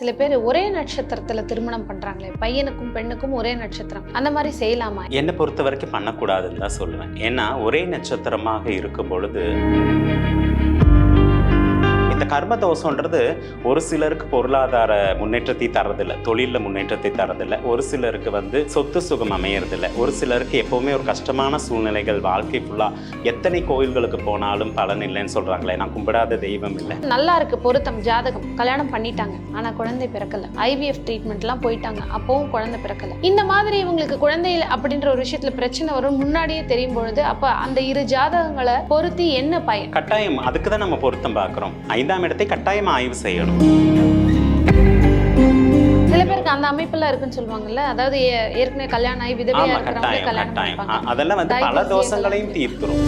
சில பேர் ஒரே நட்சத்திரத்துல திருமணம் பண்றாங்களே பையனுக்கும் பெண்ணுக்கும் ஒரே நட்சத்திரம். அந்த மாதிரி செய்யலாமா? என்னை பொறுத்த வரைக்கும் பண்ணக்கூடாதுன்னு தான் சொல்லுவேன். ஏன்னா ஒரே நட்சத்திரமாக இருக்கும் பொழுது இந்த கர்ம தோஷம்ன்றது ஒரு சிலருக்கு பொருளாதார முன்னேற்றத்தை தரதில்லை தொழிலில் முன்னேற்றத்தை தரதில்லை ஒரு சிலருக்கு வந்து சொத்து சுகம் அமையறதில்லை. ஒரு சிலருக்கு எப்போவுமே ஒரு கஷ்டமான சூழ்நிலைகள் வாழ்க்கை ஃபுல்லாக எத்தனை கோயில்களுக்கு போனாலும் பலன் இல்லைன்னு சொல்கிறாங்களே நான் கும்பிடாத தெய்வம் இல்லை. நல்லா இருக்கு பொருத்தம் ஜாதகம் கல்யாணம் பண்ணிட்டாங்க. ஆனா குழந்தை பிறக்கல. ஐவிஎஃப் ட்ரீட்மெண்ட்லாம் போயிட்டாங்க. அப்பவும் குழந்தை பிறக்கல. இந்த மாதிரி இவங்களுக்கு குழந்தை அப்படின்ற ஒரு விஷயத்துல பிரச்சனை வரும் முன்னாடியே தெரியும் பொழுது அப்ப அந்த இரு ஜாதகங்களை பொருத்தி என்ன பயன்? கட்டாயம் அதுக்கு தான் நம்ம பொருத்தம் பார்க்குறோம். ஐந்தாம் இடத்தை கட்டாயம் ஆய்வு செய்யணும். சில பேருக்கு அந்த அமைப்புல இருக்குன்னு சொல்லுவாங்கல்ல அதாவது ஏற்கனவே கல்யாணம் ஆகி விதவையா இருக்கிறவங்க கட்டாயம் கல்யாணம் கட்டாயம். அதெல்லாம் வந்து பல தோஷங்களையும் தீர்த்துரும்.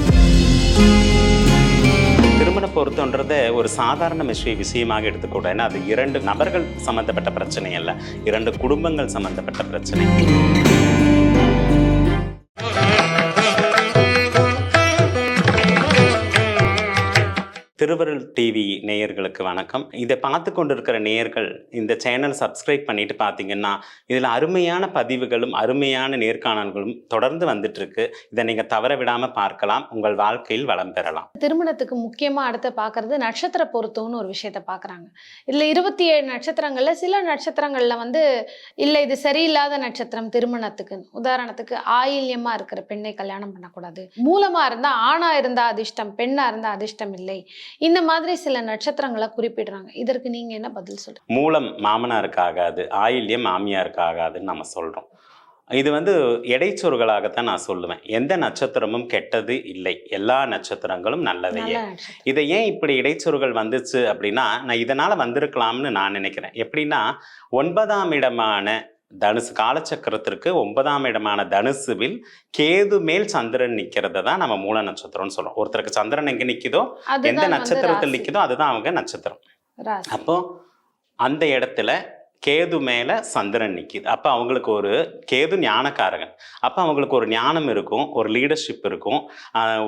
திருமண பொருத்தம்ன்றத ஒரு சாதாரண விஷய விஷயமாக எடுத்துக்கூட ஏன்னா அது இரண்டு நபர்கள் சம்பந்தப்பட்ட பிரச்சனை அல்ல. இரண்டு குடும்பங்கள் சம்பந்தப்பட்ட பிரச்சனை. திருவருள் டிவி நேயர்களுக்கு வணக்கம். இதை பார்த்து கொண்டிருக்கிற நேயர்கள் இந்த சேனல் சப்ஸ்கிரைப் பண்ணிட்டு பார்த்தீங்கன்னா இதில் அருமையான பதிவுகளும் அருமையான நேர்காணல்களும் தொடர்ந்து வந்துட்டு இருக்கு இதை நீங்கள் தவற விடாமல் பார்க்கலாம். உங்கள் வாழ்க்கையில் வளம் பெறலாம். திருமணத்துக்கு முக்கியமாக அடுத்து பார்க்கறது நட்சத்திர பொருத்தம்னு ஒரு விஷயத்த பார்க்குறாங்க. இதில் இருபத்தி ஏழு நட்சத்திரங்களில் சில நட்சத்திரங்களில் வந்து இல்லை இது சரியில்லாத நட்சத்திரம் திருமணத்துக்கு உதாரணத்துக்கு ஆயில்யமாக இருக்கிற பெண்ணை கல்யாணம் பண்ணக்கூடாது. மூலமாக இருந்தால் ஆணாக இருந்தால் அதிர்ஷ்டம் பெண்ணாக இருந்தால் அதிர்ஷ்டம் இல்லை. இந்த மாதிரி சில நட்சத்திரங்களை குறிப்பிடுறாங்க. இதற்கு நீங்க என்ன பதில் சொல்றீங்க? மூலம் மாமனாருக்கு ஆகாது ஆயில்யம் மாமியாருக்கு ஆகாதுன்னு நம்ம சொல்கிறோம் இது வந்து இடைச்சொற்களாகத்தான் நான் சொல்லுவேன். எந்த நட்சத்திரமும் கெட்டது இல்லை. எல்லா நட்சத்திரங்களும் நல்லவையே. நல்ல நட்சத்திரம். இதை ஏன் இப்படி இடைச்சொற்கள் வந்துச்சு அப்படின்னா நான் இதனால் வந்திருக்கலாம்னு நான் நினைக்கிறேன். எப்படின்னா ஒன்பதாம் இடமான தனுசு காலச்சக்கரத்திற்கு ஒன்பதாம் இடமான தனுசுவில் கேது மேல் சந்திரன் நிற்கிறத தான் நம்ம மூல நட்சத்திரம்னு சொல்றோம். ஒருத்தருக்கு சந்திரன் எங்க நிக்குதோ எந்த நட்சத்திரத்தில். நிக்குதோ அதுதான் அவங்க நட்சத்திரம். அப்போ அந்த இடத்துல கேது மேல சந்திரன் நிக்குது. அப்போ அவங்களுக்கு ஒரு கேது ஞானக்காரகன். அப்போ அவங்களுக்கு ஒரு ஞானம் இருக்கும் ஒரு லீடர்ஷிப் இருக்கும்.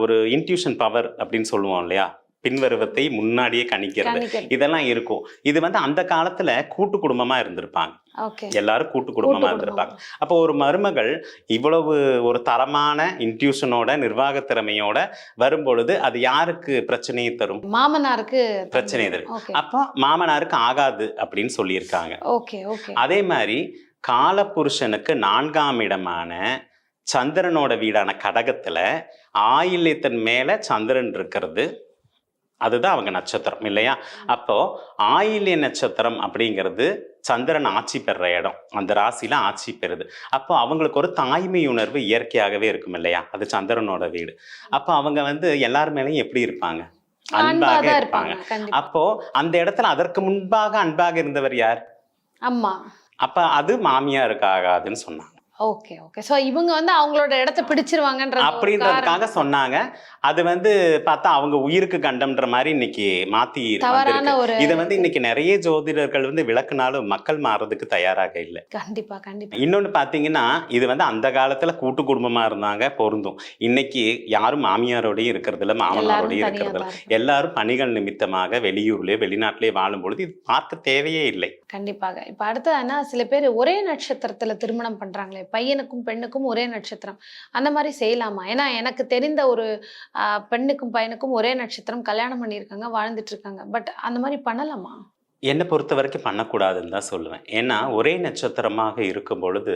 ஒரு இன்ட்யூஷன் பவர் அப்படின்னு சொல்லுவோம் இல்லையா? பின்வருவத்தை முன்னாடியே கணிக்கிறது. இதெல்லாம் இருக்கும். இது வந்து அந்த காலத்துல கூட்டு குடும்பமா இருந்திருப்பாங்க. எல்லாரும் கூட்டு குடும்பமா இருந்திருப்பாங்க. அப்போ ஒரு மருமகள் இவ்வளவு ஒரு தரமான இன்ட்யூஷனோட நிர்வாக திறமையோட வரும்பொழுது அது யாருக்கு பிரச்சனையை தரும்? மாமனாருக்கு பிரச்சனை தரும். அப்போ மாமனாருக்கு ஆகாது அப்படின்னு சொல்லியிருக்காங்க. அதே மாதிரி காலபுருஷனுக்கு நான்காம் இடமான சந்திரனோட வீடான கடகத்துல ஆயில்யத்தின் மேல சந்திரன் இருக்கிறது. அதுதான் அவங்க நட்சத்திரம் இல்லையா? அப்போ ஆயில்ய நட்சத்திரம் அப்படிங்கிறது சந்திரன் ஆட்சி பெறுற இடம். அந்த ராசியில ஆட்சி பெறுது. அப்போ அவங்களுக்கு ஒரு தாய்மை உணர்வு இயற்கையாகவே இருக்கும் இல்லையா? அது சந்திரனோட வீடு. அப்போ அவங்க வந்து எல்லார் மேலேயும் எப்படி இருப்பாங்க? அன்பாக இருப்பாங்க அப்போ அந்த இடத்துல அதற்கு முன்பாக அன்பாக இருந்தவர் யார்? அம்மா. அப்ப அது மாமியாருக்கு ஆகாதுன்னு சொன்னாங்க. ஓகே ஓகே சோ இவங்க வந்து அவங்களோட இடத்த பிடிச்சிருவாங்கன்ற அப்படின்றதுக்காக. சொன்னாங்க. அது வந்து பார்த்தா அவங்க உயிருக்கு கண்டம்ன்ற மாதிரி இன்னைக்கு மாத்தி இதை வந்து இன்னைக்கு நிறைய ஜோதிடர்கள் வந்து விளக்குனாலும் மக்கள் மாறதுக்கு தயாராக இல்லை. கண்டிப்பா கண்டிப்பா. இன்னொன்னு பாத்தீங்கன்னா இது வந்து அந்த காலத்துல கூட்டு குடும்பமா இருந்தாங்க பொருந்தும். இன்னைக்கு யாரும் மாமியாரோடயும் இருக்கிறது இல்ல தனியா இருக்கிறது இல்ல. எல்லாரும் பணிகள் நிமித்தமாக வெளியூர்லயே வெளிநாட்டிலேயே வாழும் பொழுது இது பார்க்க தேவையே இல்லை. கண்டிப்பாக. இப்ப அடுத்ததுன்னா சில பேர் ஒரே நட்சத்திரத்தில் திருமணம் பண்ணுறாங்களே பையனுக்கும் பெண்ணுக்கும் ஒரே நட்சத்திரம். அந்த மாதிரி செய்யலாமா? ஏன்னா எனக்கு தெரிந்த ஒரு பெண்ணுக்கும் பையனுக்கும் ஒரே நட்சத்திரம் கல்யாணம் பண்ணியிருக்காங்க வாழ்ந்துட்டு இருக்காங்க பட் அந்த மாதிரி பண்ணலாமா? என்னை பொறுத்த வரைக்கும் பண்ணக்கூடாதுன்னு தான் சொல்லுவேன். ஏன்னா ஒரே நட்சத்திரமாக இருக்கும் பொழுது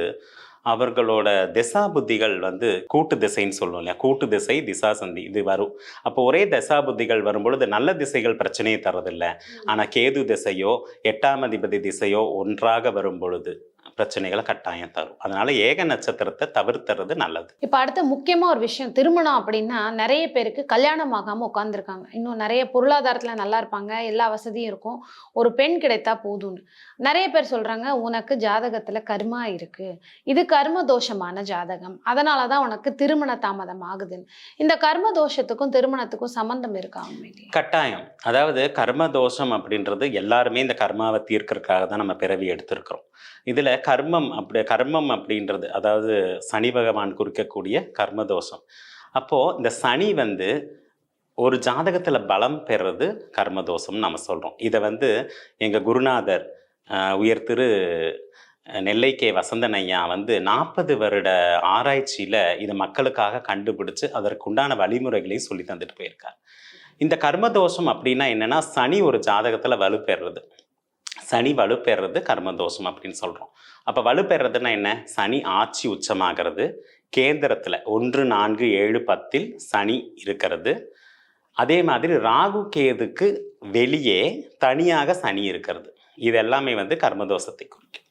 அவர்களோட திசா புத்திகள் வந்து கூட்டு திசைன்னு சொல்லுவோம் இல்லையா? கூட்டு திசை திசா சந்தி இது வரும். அப்போ ஒரே திசா புத்திகள் வரும் பொழுது நல்ல திசைகள் பிரச்சனையை தரதில்லை ஆனால் கேது திசையோ எட்டாம் அதிபதி திசையோ ஒன்றாக வரும் பொழுது பிரச்சனைகளை கட்டாயம் தரும். அதனால ஏக நட்சத்திரத்தை தவிர்த்துறது நல்லது. இப்ப அடுத்த முக்கியமா ஒரு விஷயம் திருமணம் அப்படின்னா நிறைய பேருக்கு கல்யாணம் ஆகாம உட்காந்துருக்காங்க இன்னும் நிறைய பொருளாதாரத்துல நல்லா இருப்பாங்க எல்லா வசதியும் இருக்கும். ஒரு பெண் கிடைத்தா போதும்னு. நிறைய பேர் சொல்றாங்க உனக்கு ஜாதகத்துல கர்மா இருக்கு. இது கர்ம தோஷமான ஜாதகம். அதனாலதான் உனக்கு திருமண தாமதம் ஆகுதுன்னு. இந்த கர்ம தோஷத்துக்கும் திருமணத்துக்கும் சம்பந்தம் இருக்கா கட்டாயம். அதாவது கர்ம தோஷம் அப்படின்றது எல்லாருமே இந்த கர்மாவை தீர்க்கறதுக்காக தான் நம்ம பிறவி எடுத்திருக்கிறோம். இதில் கர்மம் அப்படி கர்மம் அப்படின்றது அதாவது சனி பகவான் குறிக்கக்கூடிய கர்ம தோஷம் அப்போது இந்த சனி வந்து ஒரு ஜாதகத்தில் பலம் பெறுறது கர்ம தோஷம்னு நம்ம சொல்கிறோம் இதை வந்து எங்கள் குருநாதர் உயர் திரு நெல்லை கே. வசந்தன் ஐயா வந்து நாற்பது வருட ஆராய்ச்சியில் இதை மக்களுக்காக கண்டுபிடிச்சு அதற்குண்டான வழிமுறைகளையும் சொல்லி தந்துட்டு போயிருக்கார். இந்த கர்மதோஷம் அப்படின்னா என்னென்னா சனி ஒரு ஜாதகத்தில் வலுப்பெறுறது சனி வலுப்பெறது கர்மதோஷம் அப்படின்னு சொல்கிறோம் அப்போ வலுப்பெறதுன்னா என்ன? சனி ஆட்சி உச்சமாகிறது. கேந்திரத்தில் ஒன்று நான்கு ஏழு பத்தில் சனி இருக்கிறது. அதே மாதிரி ராகு கேதுக்கு வெளியே தனியாக சனி இருக்கிறது. இது எல்லாமே வந்து கர்மதோஷத்தை குறிக்கும்.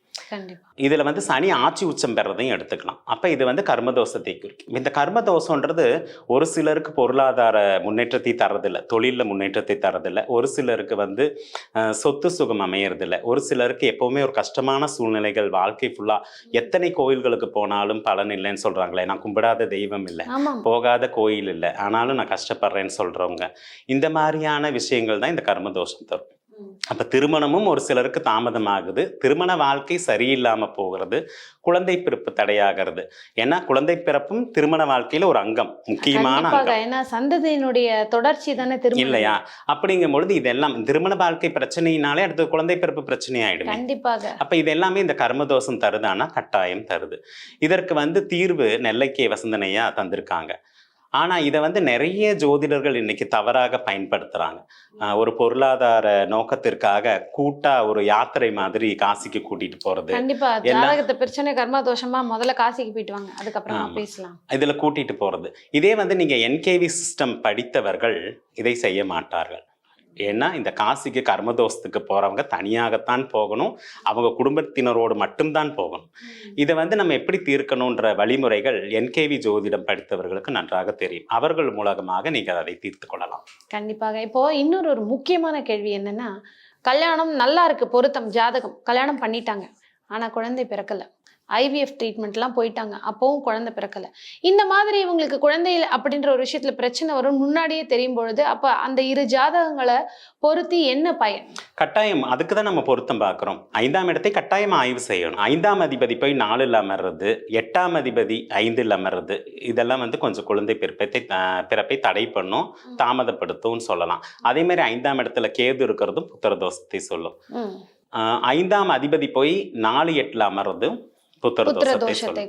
இதில் வந்து சனி ஆட்சி உச்சம் பெறதையும் எடுத்துக்கலாம். அப்போ இது வந்து கர்மதோஷத்தை குறிக்கும். இந்த கர்மதோஷன்றது ஒரு சிலருக்கு பொருளாதார முன்னேற்றத்தை தரதில்லை தொழிலில் முன்னேற்றத்தை தரதில்லை ஒரு சிலருக்கு வந்து சொத்து சுகம் அமையறதில்ல. ஒரு சிலருக்கு எப்போவுமே ஒரு கஷ்டமான சூழ்நிலைகள் வாழ்க்கை ஃபுல்லாக எத்தனை கோயில்களுக்கு போனாலும் பலன் இல்லைன்னு சொல்கிறாங்களே நான் கும்பிடாத தெய்வம் இல்லை போகாத கோயில் இல்லை ஆனாலும் நான் கஷ்டப்படுறேன்னு சொல்கிறவங்க இந்த மாதிரியான விஷயங்கள் தான் இந்த கர்மதோஷம் தரும். அப்போ திருமணமும் ஒரு சிலருக்கு தாமதமாகுது. திருமண வாழ்க்கை சரியில்லாமல் போகிறது. குழந்தை பிறப்பு தடையாகிறது. ஏன்னா குழந்தை பிறப்பும் திருமண வாழ்க்கையில் ஒரு அங்கம் முக்கியமான ஏன்னா சந்ததியினுடைய தொடர்ச்சி தானே திரும்ப இல்லையா? அப்படிங்கும் பொழுது இதெல்லாம் திருமண வாழ்க்கை பிரச்சனையினாலே அடுத்து குழந்தை பிறப்பு பிரச்சனை ஆயிடுமே கண்டிப்பாக. அப்ப இது எல்லாமே இந்த கர்மதோஷம் தருதானா கட்டாயம் தருது. இதற்கு வந்து தீர்வு நெல்லைக்கே வசந்தனையா தந்திருக்காங்க. ஆனா இதை வந்து நிறைய ஜோதிடர்கள் இன்னைக்கு தவறாக பயன்படுத்துறாங்க. ஆஹ் ஒரு பொருளாதார நோக்கத்திற்காக கூட்டா ஒரு யாத்திரை மாதிரி காசிக்கு கூட்டிட்டு போறது. கண்டிப்பா. பிரச்சனை கர்மா தோஷமா முதல்ல காசிக்கு போயிட்டு வாங்க. அதுக்கப்புறமா. பேசலாம். இதுல கூட்டிட்டு போறது. இதே வந்து நீங்க என்கேவி சிஸ்டம் படித்தவர்கள் இதை செய்ய மாட்டார்கள். ஏன்னா இந்த காசிக்கு கர்மதோஷத்துக்கு போறவங்க தனியாகத்தான் போகணும். அவங்க குடும்பத்தினரோடு மட்டும்தான் போகணும். இதை வந்து நம்ம எப்படி தீர்க்கணுன்ற வழிமுறைகள் என்கேவி ஜோதிடம் படித்தவர்களுக்கு நன்றாக தெரியும். அவர்கள் மூலமாக நீங்கள் அதை தீர்த்து கொள்ளலாம். கண்டிப்பாக. இப்போ இன்னொரு ஒரு முக்கியமான கேள்வி என்னன்னா கல்யாணம் நல்லா இருக்கு பொருத்தம் ஜாதகம் கல்யாணம் பண்ணிட்டாங்க. ஆனா குழந்தை பிறக்கல. ஐவிஎஃப் ட்ரீட்மெண்ட்லாம் போயிட்டாங்க. அப்பவும் குழந்தை பிறக்கல. இந்த மாதிரி இவங்களுக்கு குழந்தை இல்ல அப்படின்ற ஒரு விஷயத்துல பிரச்சனை வரும் முன்னாடியே தெரியும் பொழுது அப்ப அந்த இரு ஜாதகங்களை பொருத்தி என்ன பயன்? கட்டாயம். அதுக்கு தான் நம்ம பொருத்தம் பார்க்குறோம். ஐந்தாம் இடத்தை கட்டாயம் ஆய்வு செய்யணும். ஐந்தாம் அதிபதி போய் நாலில் அமர்றது எட்டாம் அதிபதி ஐந்தில் அமர்றது இதெல்லாம் வந்து கொஞ்சம் குழந்தை பிறப்பை த- பிறப்பை தடை பண்ணும் தாமதப்படுத்தும்னு சொல்லலாம். அதே மாதிரி ஐந்தாம் இடத்துல கேது இருக்கிறதும் புத்திரதோஷத்தை சொல்லும். ம். ஆஹ் ஐந்தாம் அதிபதி போய் நாலு எட்டில் அமர்றது புத்திர புத்திரதோஷத்தை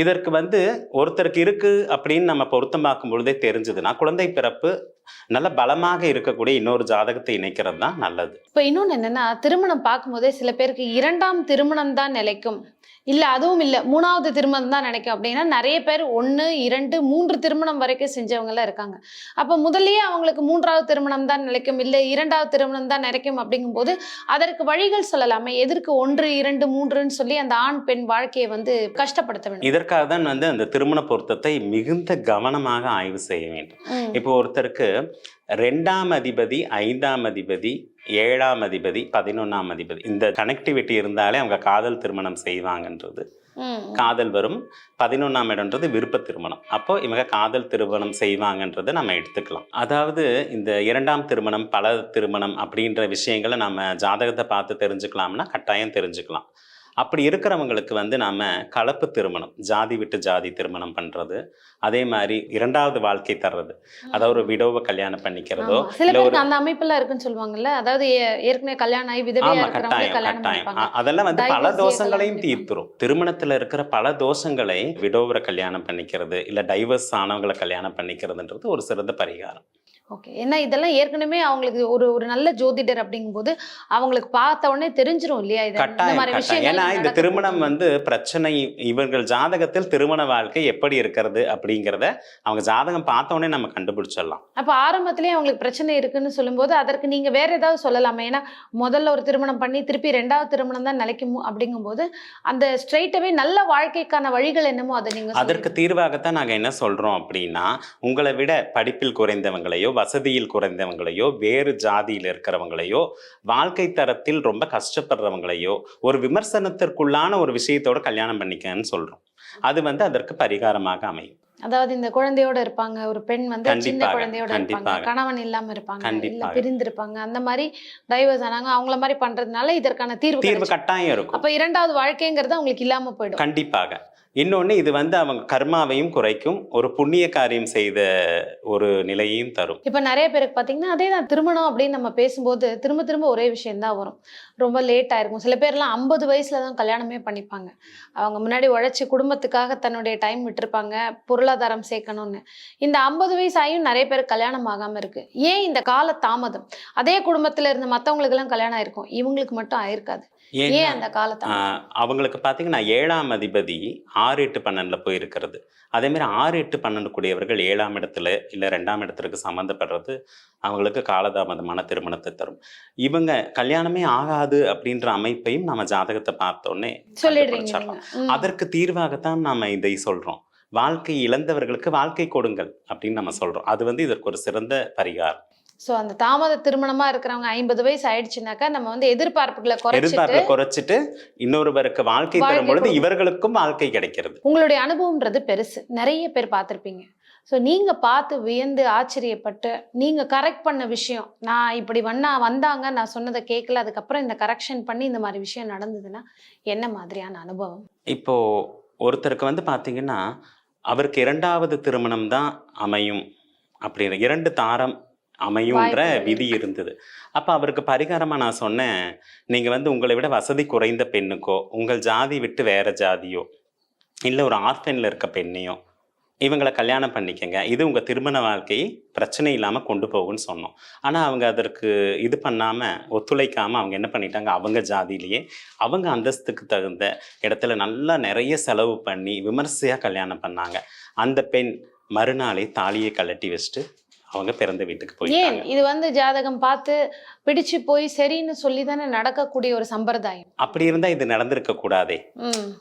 இதற்கு வந்து ஒருத்தருக்கு இருக்கு அப்படின்னு நம்ம பொருத்தம் பார்க்கும் பொழுதே தெரிஞ்சதுன்னா குழந்தை பிறப்பு நல்ல பலமாக இருக்கக்கூடிய இன்னொரு ஜாதகத்தை இணைக்கிறது தான் நல்லது. இப்போ இன்னொன்று என்னன்னா திருமணம் பார்க்கும்போதே சில பேருக்கு இரண்டாம் திருமணம் தான் நிலைக்கும். இல்லை அதுவும் இல்லை. மூணாவது திருமணம் தான் நினைக்கும். அப்படின்னா நிறைய பேர் ஒன்று இரண்டு மூன்று திருமணம் வரைக்கும் செஞ்சவங்களாம் இருக்காங்க. அப்போ முதல்லயே அவங்களுக்கு மூன்றாவது திருமணம் தான் நிலைக்கும் இல்லை இரண்டாவது திருமணம் தான் நிலைக்கும் அப்படிங்கும்போது அதற்கு வழிகள் சொல்லலாமே. எதற்கு ஒன்று இரண்டு மூன்றுன்னு சொல்லி அந்த ஆண் பெண் வாழ்க்கையை வந்து கஷ்டப்படுத்த வேண்டும். இதற்காக தான் வந்து அந்த திருமண பொருத்தத்தை மிகுந்த கவனமாக ஆய்வு செய்ய வேண்டும். இப்போ ஒருத்தருக்கு ரெண்டாம் அதிபதி ஐந்தாம் அதிபதி ஏழாம் அதிபதி பதினொன்னாம் அதிபதி. இந்த கனெக்டிவிட்டி இருந்தாலே அவங்க காதல் திருமணம் செய்வாங்கன்றது. காதல் வரும். பதினொன்றாம் இடம்ன்றது விருப்ப திருமணம். அப்போ இவங்க காதல் திருமணம் செய்வாங்கன்றதை நம்ம எடுத்துக்கலாம். அதாவது இந்த இரண்டாம் திருமணம் பல திருமணம் அப்படின்ற விஷயங்களை நம்ம ஜாதகத்தை பார்த்து தெரிஞ்சுக்கலாம்னா கட்டாயம் தெரிஞ்சுக்கலாம். அப்படி இருக்கிறவங்களுக்கு வந்து நாம கலப்பு திருமணம் ஜாதி விட்டு ஜாதி திருமணம் பண்றது அதே மாதிரி இரண்டாவது வாழ்க்கை தர்றது. அதாவது ஒரு விடோவை கல்யாணம் பண்ணிக்கிறதோ. சில பேருக்கு அந்த அமைப்பெல்லாம் இருக்குன்னு சொல்லுவாங்கல்ல அதாவது ஏற்கனவே கல்யாணம் ஆகி விதவையா ஆமா இருக்கிறவங்க கட்டாயம் கட்டாயம். அதெல்லாம் வந்து பல தோஷங்களையும் தீர்த்துரும். திருமணத்துல இருக்கிற பல தோஷங்களை விடோவரை கல்யாணம் பண்ணிக்கிறது இல்ல டைவர்ஸ் ஆனவங்களை கல்யாணம் பண்ணிக்கிறதுன்றது ஒரு சிறந்த பரிகாரம். ஓகே ஏன்னா இதெல்லாம் ஏற்கனவே அவங்களுக்கு ஒரு ஒரு நல்ல ஜோதிடர் அப்படிங்கும்போது அவங்களுக்கு பார்த்த உடனே தெரிஞ்சிரும் இல்லையா? இது ஏன்னா இந்த திருமணம். வந்து பிரச்சனை இவர்கள் ஜாதகத்தில் திருமண வாழ்க்கை எப்படி இருக்கிறது அப்படிங்கிறத அவங்க ஜாதகம் பார்த்த உடனே நம்ம கண்டுபிடிச்சிடலாம். அப்ப ஆரம்பத்திலேயே அவங்களுக்கு பிரச்சனை இருக்குன்னு சொல்லும்போது அதற்கு நீங்க வேற ஏதாவது சொல்லலாமே? ஏன்னா முதல்ல ஒரு திருமணம் பண்ணி திருப்பி ரெண்டாவது திருமணம் தான் நிலைக்கும் அப்படிங்கும்போது அந்த ஸ்ட்ரைட்டாவே நல்ல வாழ்க்கைக்கான வழிகள் என்னமோ அதை நீங்க அதற்கு தீர்வாகத்தான் நாங்கள் என்ன சொல்கிறோம் அப்படின்னா உங்களை விட படிப்பில் குறைந்தவங்களையோ வசதியில் குறைந்தவங்களையோ வேறு ஜாதியில் இருக்கிறவங்களையோ வாழ்க்கை தரத்தில் ரொம்ப கஷ்டப்படுறவங்களையோ ஒரு விமர்சனத்திற்குள்ளான ஒரு விஷயத்தோட கல்யாணம் பண்ணிக்கன்னு சொல்கிறோம் அது வந்து அதற்கு பரிகாரமாக அமையும் அதாவது இந்த குழந்தையோட இருப்பாங்க ஒரு பெண் வந்து சின்ன குழந்தையோட இருப்பாங்க. கணவன் இல்லாம இருப்பாங்க இல்ல. பிரிந்திருப்பாங்க அந்த மாதிரி டைவர்ஸ் ஆனாங்க அவங்கள மாதிரி பண்றதுனால இதற்கான தீர்வு தீர்வு. கட்டாயம் இருக்கும் அப்ப இரண்டாவது வாழ்க்கைங்கிறது அவங்களுக்கு இல்லாம போயிடும் கண்டிப்பாக இன்னொன்று இது வந்து அவங்க கர்மாவையும் குறைக்கும் ஒரு புண்ணிய காரியம் செய்த ஒரு நிலையையும் தரும். இப்போ நிறைய பேருக்கு பார்த்தீங்கன்னா அதே தான் திருமணம் அப்படின்னு நம்ம பேசும்போது திரும்ப திரும்ப ஒரே விஷயந்தான் வரும். ரொம்ப லேட் ஆயிருக்கும். சில பேர்லாம் ஐம்பது வயசுல தான் கல்யாணமே பண்ணிப்பாங்க. அவங்க முன்னாடி உழைச்சி குடும்பத்துக்காக தன்னுடைய டைம் விட்டுருப்பாங்க பொருளாதாரம் சேர்க்கணும்னு. இந்த ஐம்பது வயசு ஆகியும் நிறைய பேர் கல்யாணம் ஆகாமல் இருக்கு. ஏன் இந்த கால தாமதம் அதே குடும்பத்தில் இருந்த மற்றவங்களுக்கெல்லாம் கல்யாணம் ஆயிருக்கும். இவங்களுக்கு மட்டும் ஆயிருக்காது. ஏன் அந்த அவங்களுக்கு பார்த்தீங்கன்னா ஏழாம் அதிபதி ஆறு எட்டு பன்னெண்டில் போயிருக்கிறது. அதே மாதிரி ஆறு எட்டு பன்னெண்டு கூடியவர்கள் ஏழாம் இடத்துல இல்லை ரெண்டாம் இடத்திற்கு சம்மந்தப்படுறது அவங்களுக்கு காலதாமதமான திருமணத்தை தரும். இவங்க கல்யாணமே ஆகாது அப்படின்ற அமைப்பையும் நம்ம ஜாதகத்தை பார்த்தோன்னே சொல்லிடுறீங்க கண்டுபிடிச்சிடலாம். நீங்க. ம். அதற்கு தீர்வாகத்தான் நாம இதை சொல்றோம். வாழ்க்கை இழந்தவர்களுக்கு வாழ்க்கை கொடுங்கள் அப்படின்னு நம்ம சொல்றோம். அது வந்து இதற்கு ஒரு சிறந்த பரிகாரம். ஸோ அந்த தாமத திருமணமா இருக்கிறவங்க ஐம்பது வயசு ஆயிடுச்சுனாக்கா நம்ம வந்து எதிர்பார்ப்புகளை குறைச்சிட்டு எதிர்பார்ப்பை குறைச்சிட்டு இன்னொருவருக்கு வாழ்க்கை தரும் பொழுது. இவர்களுக்கும் வாழ்க்கை கிடைக்கிறது. உங்களுடைய அனுபவம்ன்றது பெருசு. நிறைய பேர் பார்த்துருப்பீங்க. ஸோ நீங்க பார்த்து வியந்து ஆச்சரியப்பட்டு நீங்க கரெக்ட் பண்ண விஷயம் நான் இப்படி வந்தா வந்தாங்க நான் சொன்னதை கேட்கல அதுக்கப்புறம் இந்த கரெக்ஷன் பண்ணி இந்த மாதிரி விஷயம் நடந்ததுன்னா என்ன மாதிரியான அனுபவம்? இப்போ ஒருத்தருக்கு வந்து பாத்தீங்கன்னா அவருக்கு இரண்டாவது திருமணம் தான் அமையும். அப்படிங்கிற இரண்டு தாரம் அமையுன்ற விதி இருந்தது. அப்போ அவருக்கு பரிகாரமாக நான் சொன்னேன் நீங்கள் வந்து உங்களை விட வசதி குறைந்த பெண்ணுக்கோ உங்கள் ஜாதி விட்டு வேற ஜாதியோ இல்லை ஒரு ஆர்ஃபனில் இருக்க பெண்ணையோ இவங்களை கல்யாணம் பண்ணிக்கங்க. இது உங்கள் திருமண வாழ்க்கையை பிரச்சனை இல்லாமல் கொண்டு போகும்னு சொன்னோம். ஆனால் அவங்க அதற்கு இது பண்ணாமல் ஒத்துழைக்காமல் அவங்க என்ன பண்ணிட்டாங்க? அவங்க ஜாதியிலேயே அவங்க அந்தஸ்துக்கு தகுந்த இடத்துல நல்லா நிறைய செலவு பண்ணி விமர்சையாக கல்யாணம் பண்ணாங்க. அந்த பெண் மறுநாளே தாலியை கழட்டி வச்சுட்டு அவங்க பிறந்த வீட்டுக்கு ஏன்? போயிட்டாங்க இது வந்து ஜாதகம் பார்த்து பிடிச்சு போய் சரின்னு சொல்லி தானே நடக்கக்கூடிய ஒரு சம்பிரதாயம். அப்படி இருந்தா இது நடந்திருக்க கூடாதே.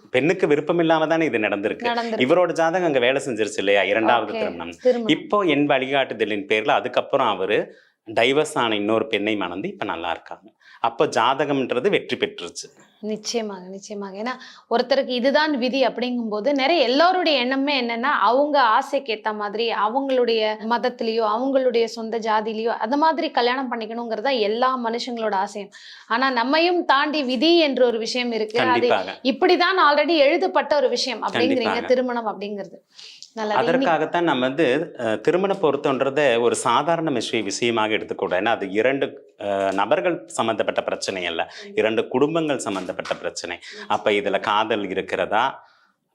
பெண்ணுக்கு விருப்பம் இல்லாம தானே இது நடந்திருக்கு. இவரோட ஜாதகம் அங்க வேலை செஞ்சிருச்சு இல்லையா? இரண்டாவது திருமணம். இப்போ என் வழிகாட்டுதலின் பேர்ல அதுக்கப்புறம் அவரு டைவர்ஸ் ஆன இன்னொரு பெண்ணை மணந்து இப்ப நல்லா இருக்காங்க. அப்போ ஜாதகம்ன்றது வெற்றி பெற்றுருச்சு. நிச்சயமாக நிச்சயமாக. ஏன்னா ஒருத்தருக்கு இதுதான் விதி அப்படிங்கும்போது நிறைய எல்லாருடைய எண்ணமே என்னன்னா அவங்க ஆசைக்கு ஏத்த மாதிரி அவங்களுடைய மதத்திலயோ அவங்களுடைய சொந்த ஜாதியிலயோ அந்த மாதிரி கல்யாணம் பண்ணிக்கணுங்கிறது தான் எல்லா மனுஷங்களோட ஆசையும். ஆனா நம்மையும் தாண்டி விதி என்ற ஒரு விஷயம் இருக்கு. அது இப்படிதான் ஆல்ரெடி எழுதப்பட்ட ஒரு விஷயம் அப்படிங்கிறீங்க. திருமணம் அப்படிங்கிறது. அதற்காகத்தான் நம்ம வந்து திருமண பொருத்தம்ன்றத ஒரு சாதாரண விஷய விஷயமாக எடுத்துக்கூடாது ஏன்னா அது இரண்டு நபர்கள் சம்பந்தப்பட்ட பிரச்சனை அல்ல. இரண்டு குடும்பங்கள் சம்பந்தப்பட்ட பிரச்சனை. அப்ப இதுல காதல் இருக்கிறதா?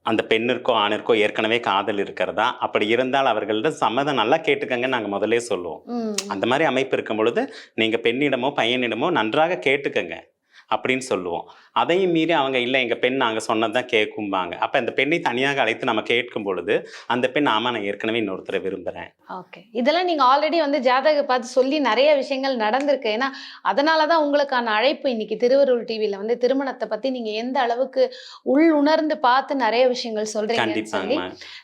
அந்த பெண்ணிற்கோ ஆணிற்கோ ஏற்கனவே காதல் இருக்கிறதா? அப்படி இருந்தால் அவர்கள்ட்ட சம்மதம் நல்லா கேட்டுக்கங்க நாங்க முதல்லே சொல்லுவோம். அந்த மாதிரி அமைப்பு இருக்கும் பொழுது நீங்க பெண்ணிடமோ பையனிடமோ நன்றாக கேட்டுக்கங்க. அப்படின்னு சொல்லுவோம். அதையும் மீறி அவங்க இல்லை எங்க பெண் நாங்க சொன்னதான் கேட்கும்பாங்க. அப்ப அந்த பெண்ணை தனியாக அழைத்து நம்ம கேட்கும் பொழுது அந்த பெண் ஆமா நான் ஏற்கனவே இன்னொருத்தரை விரும்புறேன். ஓகே. இதெல்லாம் நீங்க ஆல்ரெடி வந்து ஜாதக பார்த்து சொல்லி நிறைய விஷயங்கள் நடந்திருக்கு. ஏன்னா அதனால தான் உங்களுக்கான அழைப்பு இன்னைக்கு திருவருள் டிவியில வந்து திருமணத்தை பத்தி நீங்க எந்த அளவுக்கு உள் உணர்ந்து பார்த்து நிறைய விஷயங்கள் சொல்றீங்கன்னு சொல்லி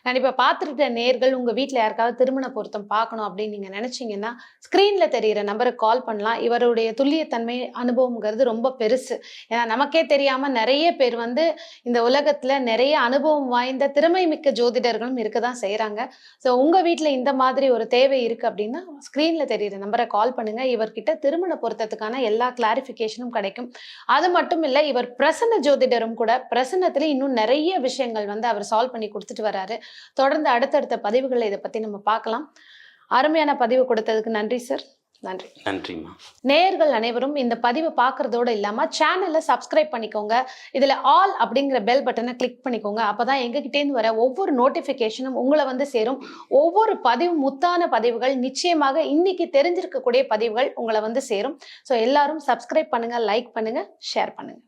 கண்டிப்பா பார்த்துருக்க நேர்கள் உங்க வீட்ல யாருக்காவது திருமண பொருத்தம் பார்க்கணும் அப்படின்னு நீங்க நினைச்சீங்கன்னா ஸ்கிரீன்ல தெரியிற நம்பருக்கு கால் பண்ணலாம். இவருடைய துல்லியத்தன்மை அனுபவம்ங்கிறது ரொம்ப பெருசு. ஏன்னா நமக்கே தெரியாம நிறைய பேர் வந்து இந்த உலகத்துல நிறைய அனுபவம் வாய்ந்த திறமை மிக்க ஜோதிடர்களும் இருக்க தான் செய்யறாங்க ஸோ உங்க வீட்டுல இந்த மாதிரி ஒரு தேவை இருக்கு அப்படின்னா ஸ்கிரீன்ல தெரியிற நம்பரை கால் பண்ணுங்க. இவர்கிட்ட திருமண பொருத்தத்துக்கான எல்லா கிளாரிஃபிகேஷனும் கிடைக்கும். அது மட்டும் இல்ல இவர் பிரசன்ன ஜோதிடரும் கூட பிரசன்னத்துல இன்னும் நிறைய விஷயங்கள் வந்து அவர் சால்வ் பண்ணி கொடுத்துட்டு வராரு. தொடர்ந்து அடுத்தடுத்த பதிவுகளை இதை பத்தி நம்ம பார்க்கலாம். அருமையான பதிவு கொடுத்ததுக்கு நன்றி சார் நன்றி. நன்றிம்மா. நேயர்கள் அனைவரும் இந்த பதிவை பார்க்கறதோட இல்லாம சேனலை சப்ஸ்கிரைப் பண்ணிக்கோங்க. இதுல ஆல் அப்படிங்கிற பெல் பட்டனை கிளிக் பண்ணிக்கோங்க. அப்பதான் எங்ககிட்டேருந்து வர ஒவ்வொரு நோட்டிபிகேஷனும் உங்களை வந்து சேரும். ஒவ்வொரு பதிவு முத்தான பதிவுகள் நிச்சயமாக இன்னைக்கு தெரிஞ்சிருக்கக்கூடிய பதிவுகள் உங்களை வந்து சேரும். ஸோ எல்லாரும் சப்ஸ்கிரைப் பண்ணுங்க லைக் பண்ணுங்க ஷேர் பண்ணுங்க.